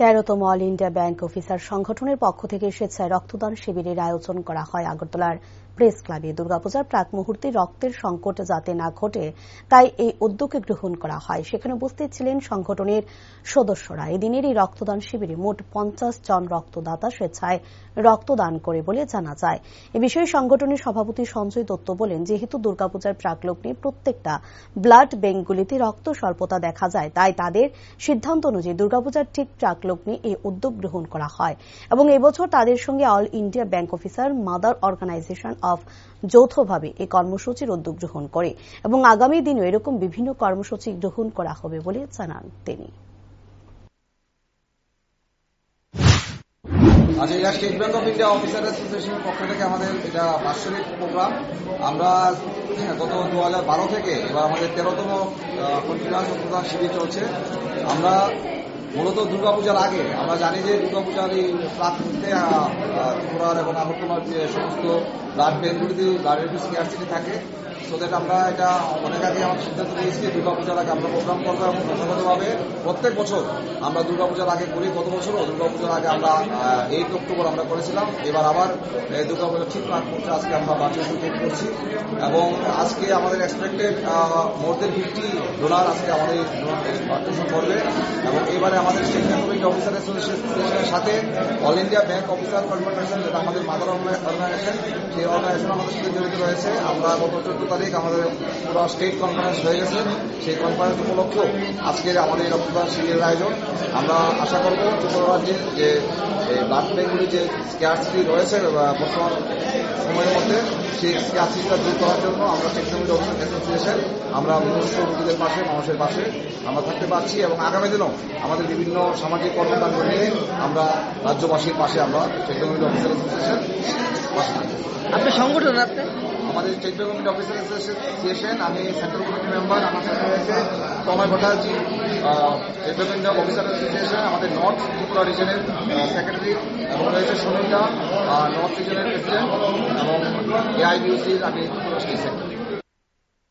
তেরোতম all India bank officer সংগঠনের পক্ষ থেকে স্বেচ্ছায় রক্তদান শিবিরের আয়োজন করা হয় আগরতলার প্রেস ক্লাবে। দুর্গাপূজার প্রাক মুহূর্তে রক্তের সংকট যাতে না ঘটে, তাই এই উদ্যোগে গ্রহণ করা হয়। সেখানে উপস্থিত ছিলেন সংগঠনের সদস্যরা। এদিনের এই রক্তদান শিবিরে মোট পঞ্চাশ জন রক্তদাতা স্বেচ্ছায় রক্তদান করে বলে জানা যায়। এ বিষয়ে সংগঠনের সভাপতি সঞ্জয় দত্ত বলেন, যেহেতু দুর্গাপূজার প্রাকলগ্নে প্রত্যেকটা ব্লাড ব্যাংকগুলিতে রক্ত স্বল্পতা দেখা যায়, তাই তাদের সিদ্ধান্ত অনুযায়ী দুর্গাপূজার ঠিক প্রাকলগ্নে এই উদ্যোগ গ্রহণ করা হয়। এবং এবছর তাদের সঙ্গে all India bank officer mother organisation of যৌথভাবে এই কর্মসূচির উদ্যোগ গ্রহণ করে। এবং আগামী দিনেও এরকম বিভিন্ন কর্মসূচি গ্রহণ করা হবে বলে জানান তিনি। আচ্ছা এটা state bank of India officer অ্যাসোসিয়েশনের পক্ষ থেকে আমাদের এটা বাৎসরিক প্রোগ্রাম আমরা গত দু হাজার বারো থেকে এবার আমাদের তেরোতম প্রদান শিবির চলছে। আমরা মূলত দুর্গাপূজার আগে। আমরা জানি যে দুর্গাপূজার এই প্রাকৃতিতে ত্রিপুরার এবং আগরতলার যে সমস্ত ব্লাড ব্যাঙ্কগুলিতে ব্লাড থাকে। সো দ্যাট আমরা এটা অনেক আগে আমার সিদ্ধান্ত নিয়েছি, দুর্গাপূজার আগে আমরা প্রোগ্রাম করব এবং প্রথাগতভাবে প্রত্যেক বছর আমরা দুর্গাপূজার আগে করি, গত বছরও দুর্গাপূজার আগে আমরা এইট অক্টোবর আমরা করেছিলাম। এবার আবার দুর্গাপূজার ঠিক প্রাক করছে আজকে আমরা বার্ষিক শুটিং করছি। এবং আজকে আমাদের expected more than fifty dollar আজকে আমাদের পার্টিসিপেট করবে। এবং এবারে আমাদের স্টেট ব্যাংক অফিসার অ্যাসোসিয়েশনের সাথে all India bank officer confederation যেটা আমাদের মাদার অর্গানাইজেশন সেই অর্গানাইজেশন আমাদের সাথে জড়িত রয়েছে। আমরা গত চোদ্দ তারিখ আমাদের পুরো স্টেট কনফারেন্স হয়ে গেছে। সেই কনফারেন্স উপলক্ষে আজকের আমাদের এই রক্তদান শিবিরের আয়োজন। আমরা আশা করব ত্রিপুরা রাজ্যে যে ব্লাড ব্যাঙ্কগুলি যে স্ক্যারসিটি রয়েছে বর্তমান সময়ের মধ্যে সেই স্ক্যারসিটিটা দূর করার জন্য আমরা টেকনোলজি অ্যাসোসিয়েশন আমরা মুমূর্ষ রোগীদের পাশে, মানুষের পাশে আমরা থাকতে পারছি এবং আগামী দিনেও আমাদের বিভিন্ন সামাজিক কর্মকাণ্ড নিয়ে আমরা রাজ্যবাসীর পাশে আমরা টেকনোলজি অফিসার অ্যাসোসিয়েশন পাশে আপনার সংগঠন, আপনি? আমাদের স্টেট গভর্নমেন্ট অফিসার অ্যাসোসিয়েশন আমি সেন্ট্রাল কমিটি মেম্বার আমার সাথে রয়েছে তোমায় Bhattacharya state government officer association আমাদের নর্থ ত্রিপুরা রিজনের সেক্রেটারি এবং রয়েছে সুনীলদা নর্থ রিজনের প্রেসিডেন্ট এবং এআইবিউসির আমি ত্রিপুরা স্টেট সেক্রেটারি